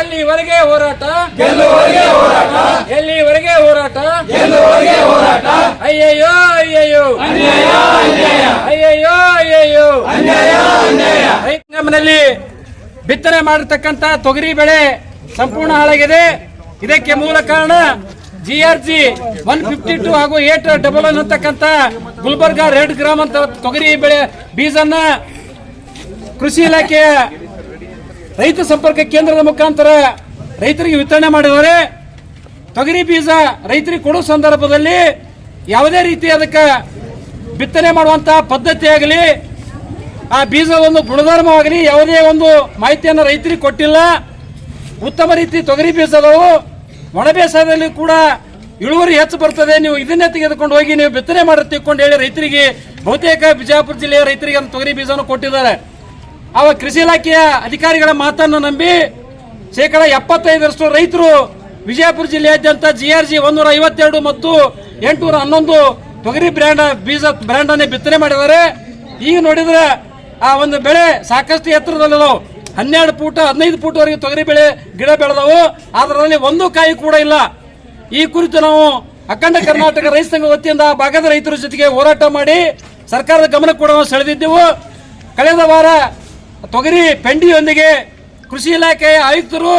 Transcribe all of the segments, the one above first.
ಎಲ್ಲಿವರೆಗೆ ಹೋರಾಟ? ಗೆಲ್ಲುವರೆಗೆ ಹೋರಾಟ? ಎಲ್ಲಿವರೆಗೆ ಹೋರಾಟ? ಗೆಲ್ಲುವರೆಗೆ ಹೋರಾಟ? ಅಯ್ಯಯ್ಯೋ ಅಯ್ಯಯ್ಯೋ. ಅನ್ಯಾಯ ಅನ್ಯಾಯ. ಅಯ್ಯಯ್ಯೋ ಅಯ್ಯಯ್ಯೋ. ಅನ್ಯಾಯ ಅನ್ಯಾಯ. ರೈತಂಗಮನಲ್ಲಿ ಬಿತ್ತನೆ ಮಾಡಿರ್ತಕ್ಕಂತ ತೊಗರಿ ಬೆಳೆ ಸಂಪೂರ್ಣ ಹಾಳಾಗಿದೆ. ಇದಕ್ಕೆ ಮೂಲ ಕಾರಣ G R G one fifty two ಹಾಗೂ ಏಟ್ ಡಬಲ್ ಒನ್ ಅಂತಕ್ಕಂಥ ಗುಲ್ಬರ್ಗಾ ರೆಡ್ ಗ್ರಾಮ್ ಅಂತ ತೊಗರಿ ಬೆಳೆ ಬೀಜನ್ನ ಕೃಷಿ ಇಲಾಖೆಯ ರೈತ ಸಂಪರ್ಕ ಕೇಂದ್ರದ ಮುಖಾಂತರ ರೈತರಿಗೆ ವಿತರಣೆ ಮಾಡಿದರೆ ತೊಗರಿ ಬೀಜ ರೈತರಿಗೆ ಕೊಡೋ ಸಂದರ್ಭದಲ್ಲಿ ಯಾವುದೇ ರೀತಿ ಅದಕ್ಕೆ ಬಿತ್ತನೆ ಮಾಡುವಂತಹ ಪದ್ಧತಿ ಆಗಲಿ, ಆ ಬೀಜ ಒಂದು ಗುಣಧರ್ಮವಾಗಲಿ ಯಾವುದೇ ಒಂದು ಮಾಹಿತಿಯನ್ನು ರೈತರಿಗೆ ಕೊಟ್ಟಿಲ್ಲ. ಉತ್ತಮ ರೀತಿ ತೊಗರಿ ಬೀಜ ಅದಾವು. ಒಣ ಬೇಸಾಯದಲ್ಲಿ ಕೂಡ ಇಳುವರಿ ಹೆಚ್ಚು ಬರ್ತದೆ. ನೀವು ಇದನ್ನೇ ತೆಗೆದುಕೊಂಡು ಹೋಗಿ ನೀವು ಬಿತ್ತನೆ ಮಾಡಿ ಹೇಳಿ ರೈತರಿಗೆ ಬಹುತೇಕ ಬಿಜಾಪುರ ಜಿಲ್ಲೆಯ ರೈತರಿಗೆ ತೊಗರಿ ಬೀಜವನ್ನು ಕೊಟ್ಟಿದ್ದಾರೆ. ಅವ ಕೃಷಿ ಇಲಾಖೆಯ ಅಧಿಕಾರಿಗಳ ಮಾತನ್ನು ನಂಬಿ ಶೇಕಡ ಎಪ್ಪತ್ತೈದರಷ್ಟು ರೈತರು ವಿಜಯಪುರ ಜಿಲ್ಲೆಯಾದ್ಯಂತ ಜಿ ಆರ್ ಜಿ ಒಂದೂರ ಐವತ್ತೆರಡು ಮತ್ತು ಎಂಟುನೂರ ಹನ್ನೊಂದು ತೊಗರಿ ಬ್ರ್ಯಾಂಡ್ ಬೀಜ ಬ್ರ್ಯಾಂಡ್ ಅನ್ನೇ ಬಿತ್ತನೆ ಮಾಡಿದ್ದಾರೆ. ಈಗ ನೋಡಿದ್ರೆ ಆ ಒಂದು ಬೆಳೆ ಸಾಕಷ್ಟು ಎತ್ತರದಲ್ಲಿದಾವು ಹನ್ನೆರಡು ಫೂಟ್ ಹದಿನೈದು ಫೂಟ್ವರೆಗೆ ತೊಗರಿ ಬೆಳೆ ಗಿಡ ಬೆಳೆದವು. ಅದರಲ್ಲಿ ಒಂದು ಕಾಯಿ ಕೂಡ ಇಲ್ಲ. ಈ ಕುರಿತು ನಾವು ಅಖಂಡ ಕರ್ನಾಟಕ ರೈತ ಸಂಘ ವತಿಯಿಂದ ಭಾಗದ ರೈತರ ಜೊತೆಗೆ ಹೋರಾಟ ಮಾಡಿ ಸರ್ಕಾರದ ಗಮನ ಕೂಡ ನಾವು ಸೆಳೆದಿದ್ದೆವು. ಕಳೆದ ವಾರ ತೊಗರಿ ಪೆಂಡಿಯೊಂದಿಗೆ ಕೃಷಿ ಇಲಾಖೆಯ ಆಯುಕ್ತರು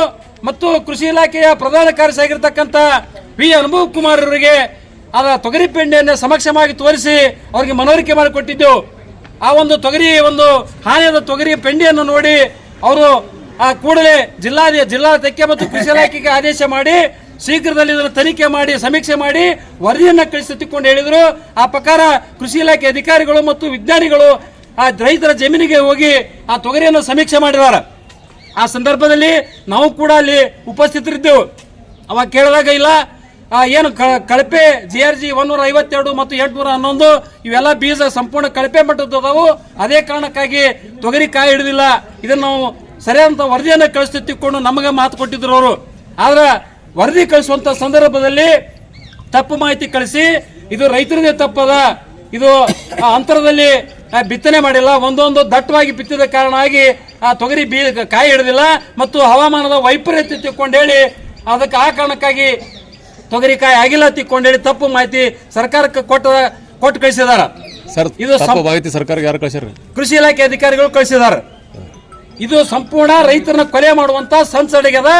ಮತ್ತು ಕೃಷಿ ಇಲಾಖೆಯ ಪ್ರಧಾನ ಕಾರ್ಯದರ್ಶಿ ಆಗಿರ್ತಕ್ಕಂಥ ವಿ ಅನುಭವ್ ಕುಮಾರ್ ಅವರಿಗೆ ಅದ ತೊಗರಿ ಪೆಂಡಿಯನ್ನು ಸಮಕ್ಷಮವಾಗಿ ತೋರಿಸಿ ಅವರಿಗೆ ಮನವರಿಕೆ ಮಾಡಿಕೊಟ್ಟಿದ್ದು. ಆ ಒಂದು ತೊಗರಿ, ಒಂದು ಹಾನಿಯಾದ ತೊಗರಿ ಪೆಂಡಿಯನ್ನು ನೋಡಿ ಅವರು ಆ ಕೂಡಲೇ ಜಿಲ್ಲಾ ಜಿಲ್ಲಾ ತೆಕ್ಕೆ ಮತ್ತು ಕೃಷಿ ಇಲಾಖೆಗೆ ಆದೇಶ ಮಾಡಿ, ಶೀಘ್ರದಲ್ಲಿ ಇದನ್ನು ತನಿಖೆ ಮಾಡಿ, ಸಮೀಕ್ಷೆ ಮಾಡಿ ವರದಿಯನ್ನು ಕಳಿಸಿಕೊಂಡು ಹೇಳಿದರು. ಆ ಪ್ರಕಾರ ಕೃಷಿ ಇಲಾಖೆ ಅಧಿಕಾರಿಗಳು ಮತ್ತು ವಿಜ್ಞಾನಿಗಳು ಆ ರೈತರ ಜಮೀನಿಗೆ ಹೋಗಿ ಆ ತೊಗರಿಯನ್ನು ಸಮೀಕ್ಷೆ ಮಾಡಿದ್ದಾರೆ. ಆ ಸಂದರ್ಭದಲ್ಲಿ ನಾವು ಕೂಡ ಅಲ್ಲಿ ಉಪಸ್ಥಿತರಿದ್ದೆವು. ಅವಾಗ ಕೇಳಿದಾಗ ಇಲ್ಲ ಏನು ಕಳಪೆ ಜಿ ಆರ್ ಜಿ ಒನ್ನೂರ ಐವತ್ತೆರಡು ಮತ್ತು ಎಂಟುನೂರ ಹನ್ನೊಂದು ಇವೆಲ್ಲ ಬೀಜ ಸಂಪೂರ್ಣ ಕಳಪೆ ಮಟ್ಟದ್ದು ಅದೇ ಕಾರಣಕ್ಕಾಗಿ ತೊಗರಿ ಕಾಯಿ ಹಿಡಿದಿಲ್ಲ. ಇದನ್ನು ನಾವು ಸರಿಯಾದಂಥ ವರದಿಯನ್ನು ಕಳಿಸ್ತಿ ತಿಕ್ಕೊಂಡು ನಮಗೆ ಮಾತು ಕೊಟ್ಟಿದ್ರು ಅವರು. ಆದ್ರೆ ವರದಿ ಕಳಿಸುವಂಥ ಸಂದರ್ಭದಲ್ಲಿ ತಪ್ಪು ಮಾಹಿತಿ ಕಳಿಸಿ, ಇದು ರೈತರದೇ ತಪ್ಪದ, ಇದು ಆ ಅಂತರದಲ್ಲಿ ಬಿತ್ತನೆ ಮಾಡಿಲ್ಲ ಒಂದೊಂದು ದಟ್ಟವಾಗಿ ಬಿತ್ತಿದ ಕಾರಣವಾಗಿ ಆ ತೊಗರಿ ಬೀ ಕಾಯಿ ಹಿಡಿದಿಲ್ಲ ಮತ್ತು ಹವಾಮಾನದ ವೈಪರೀತ್ಯ ತಿಕ್ಕೊಂಡು ಹೇಳಿ ಅದಕ್ಕೆ ಆ ಕಾರಣಕ್ಕಾಗಿ ತೊಗರಿ ಕಾಯಿ ಆಗಿಲ್ಲ ತಿಕ್ಕೊಂಡೇಳಿ ಹೇಳಿ ತಪ್ಪು ಮಾಹಿತಿ ಸರ್ಕಾರಕ್ಕೆ ಕೊಟ್ಟ ಕೊಟ್ಟು ಕಳಿಸಿದಾರ ಸರ್ ಇದು ಮಾಹಿತಿ ಸರ್ಕಾರಕ್ಕೆ ಯಾರು ಕಳಿಸ್ಯಾರ ಕೃಷಿ ಇಲಾಖೆ ಅಧಿಕಾರಿಗಳು ಕಳಿಸಿದ್ದಾರೆ. ಇದು ಸಂಪೂರ್ಣ ರೈತರನ್ನ ಕೊಲೆ ಮಾಡುವಂತ ಸಂಸಡಿಗೆದ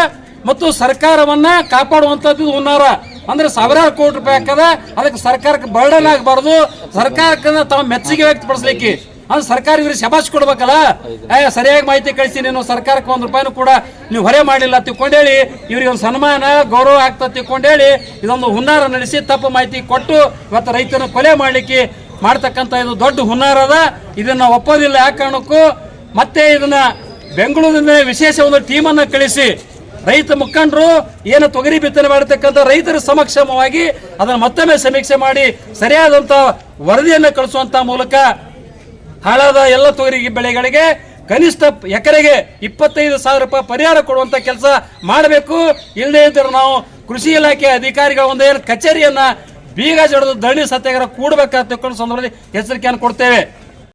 ಮತ್ತು ಸರ್ಕಾರವನ್ನ ಕಾಪಾಡುವಂತದ್ದು ಹುನ್ನಾರ. ಅಂದ್ರೆ ಸಾವಿರಾರು ಕೋಟಿ ರೂಪಾಯಿ ಹಾಕದ ಅದಕ್ಕೆ ಸರ್ಕಾರಕ್ಕೆ ಬರ್ಡನ್ ಆಗಬಾರ್ದು. ಸರ್ಕಾರಕ್ಕೆ ತಮ್ಮ ಮೆಚ್ಚುಗೆ ವ್ಯಕ್ತಪಡಿಸ್ಲಿಕ್ಕೆ. ಅಂದ್ರೆ ಸರ್ಕಾರ ಇವ್ರಿಗೆ ಶಬಾಷ್ ಕೊಡ್ಬೇಕಲ್ಲ? ಸರಿಯಾಗಿ ಮಾಹಿತಿ ಕಳಿಸಿ ನೀನು ಸರ್ಕಾರಕ್ಕೆ ಒಂದು ರೂಪಾಯಿನೂ ಕೂಡ ನೀವು ಹೊರೆ ಮಾಡಿಲ್ಲ ತಿಳ್ಕೊಂಡೇಳಿ, ಇವ್ರಿಗೆ ಒಂದು ಸನ್ಮಾನ, ಗೌರವ ಆಗ್ತದೆ ತಿಳ್ಕೊಂಡೇಳಿ, ಇದೊಂದು ಹುನ್ನಾರ ನಡೆಸಿ ತಪ್ಪು ಮಾಹಿತಿ ಕೊಟ್ಟು ಇವತ್ತು ರೈತನ ಕೊಲೆ ಮಾಡಲಿಕ್ಕೆ ಮಾಡ್ತಕ್ಕಂಥ ಇದು ದೊಡ್ಡ ಹುನ್ನಾರ ಅದ. ಇದನ್ನ ಒಪ್ಪೋದಿಲ್ಲ ಯಾವ ಕಾರಣಕ್ಕೂ ಮತ್ತೆ ಇದನ್ನ ಬೆಂಗಳೂರಿನ ವಿಶೇಷ ಒಂದು ಟೀಮನ್ನು ಕಳಿಸಿ ರೈತ ಮುಖಂಡರು ಏನು ತೊಗರಿ ಬಿತ್ತನೆ ಮಾಡಿರ್ತಕ್ಕಂಥ ರೈತರ ಸಮಕ್ಷಮವಾಗಿ ಅದನ್ನು ಮತ್ತೊಮ್ಮೆ ಸಮೀಕ್ಷೆ ಮಾಡಿ ಸರಿಯಾದಂಥ ವರದಿಯನ್ನು ಕಳಿಸುವಂಥ ಮೂಲಕ ಹಾಳಾದ ಎಲ್ಲ ತೊಗರಿ ಬೆಳೆಗಳಿಗೆ ಕನಿಷ್ಠ ಎಕರೆಗೆ ಇಪ್ಪತ್ತೈದು ಸಾವಿರ ರೂಪಾಯಿ ಪರಿಹಾರ ಕೊಡುವಂಥ ಕೆಲಸ ಮಾಡಬೇಕು. ಇಲ್ಲದೇ ಇದ್ದರೆ ನಾವು ಕೃಷಿ ಇಲಾಖೆ ಅಧಿಕಾರಿಗಳ ಒಂದು ಏನು ಕಚೇರಿಯನ್ನ ಬೀಗ ಜಡಿದು ಧರಣಿ ಸತ್ಯಾಗ್ರಹ ಕೂಡಬೇಕಾದ ಸಂದರ್ಭದಲ್ಲಿ ಎಚ್ಚರಿಕೆಯನ್ನು ಕೊಡ್ತೇವೆ.